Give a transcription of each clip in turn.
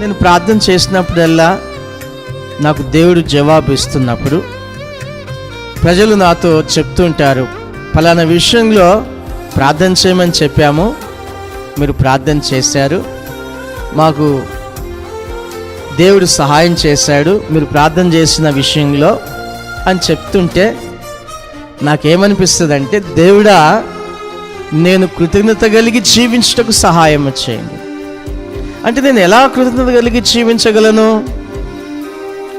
నేను ప్రార్థన చేసినప్పుడల్లా నాకు దేవుడు జవాబు ఇస్తున్నప్పుడు ప్రజలు నాతో చెప్తుంటారు ఫలానా విషయంలో ప్రార్థన చేయమని చెప్పాము మీరు ప్రార్థన చేశారు మాకు దేవుడు సహాయం చేశాడు మీరు ప్రార్థన చేసిన విషయంలో అని చెప్తుంటే నాకేమనిపిస్తుంది అంటే దేవుడా నేను కృతజ్ఞత కలిగి జీవించటకు సహాయం చేయండి. అంటే నేను ఎలా కృతజ్ఞత కలిగి జీవించగలను?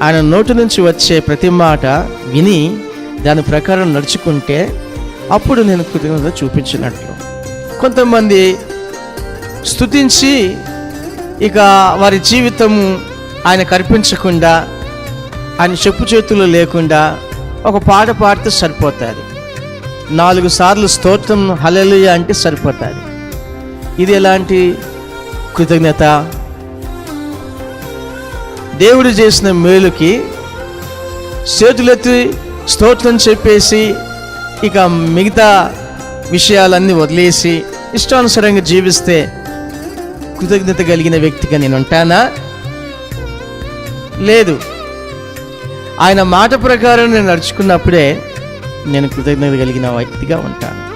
ఆయన నోటి నుంచి వచ్చే ప్రతి మాట విని దాని ప్రకారం నడుచుకుంటే అప్పుడు నేను కృతజ్ఞత చూపించినట్లు. కొంతమంది స్తుతించి ఇక వారి జీవితం ఆయన కనిపించకుండా ఆయన చెప్పు చేతులు లేకుండా ఒక పాట పాడితే సరిపోతుంది. నాలుగు సార్లు స్తోత్రం హలలుయ అంటే సరిపోతుంది. ఇది ఎలాంటి కృతజ్ఞత. దేవుడు చేసిన మేలుకి చేతులెత్తి స్తోత్రం చెప్పేసి ఇక మిగతా విషయాలన్నీ వదిలేసి ఇష్టానుసారంగా జీవిస్తే కృతజ్ఞత కలిగిన వ్యక్తిగా నేను ఉంటానా? లేదు. ఆయన మాట ప్రకారం నేను నడుచుకున్నప్పుడే నేను కృతజ్ఞత కలిగిన వ్యక్తిగా ఉంటాను.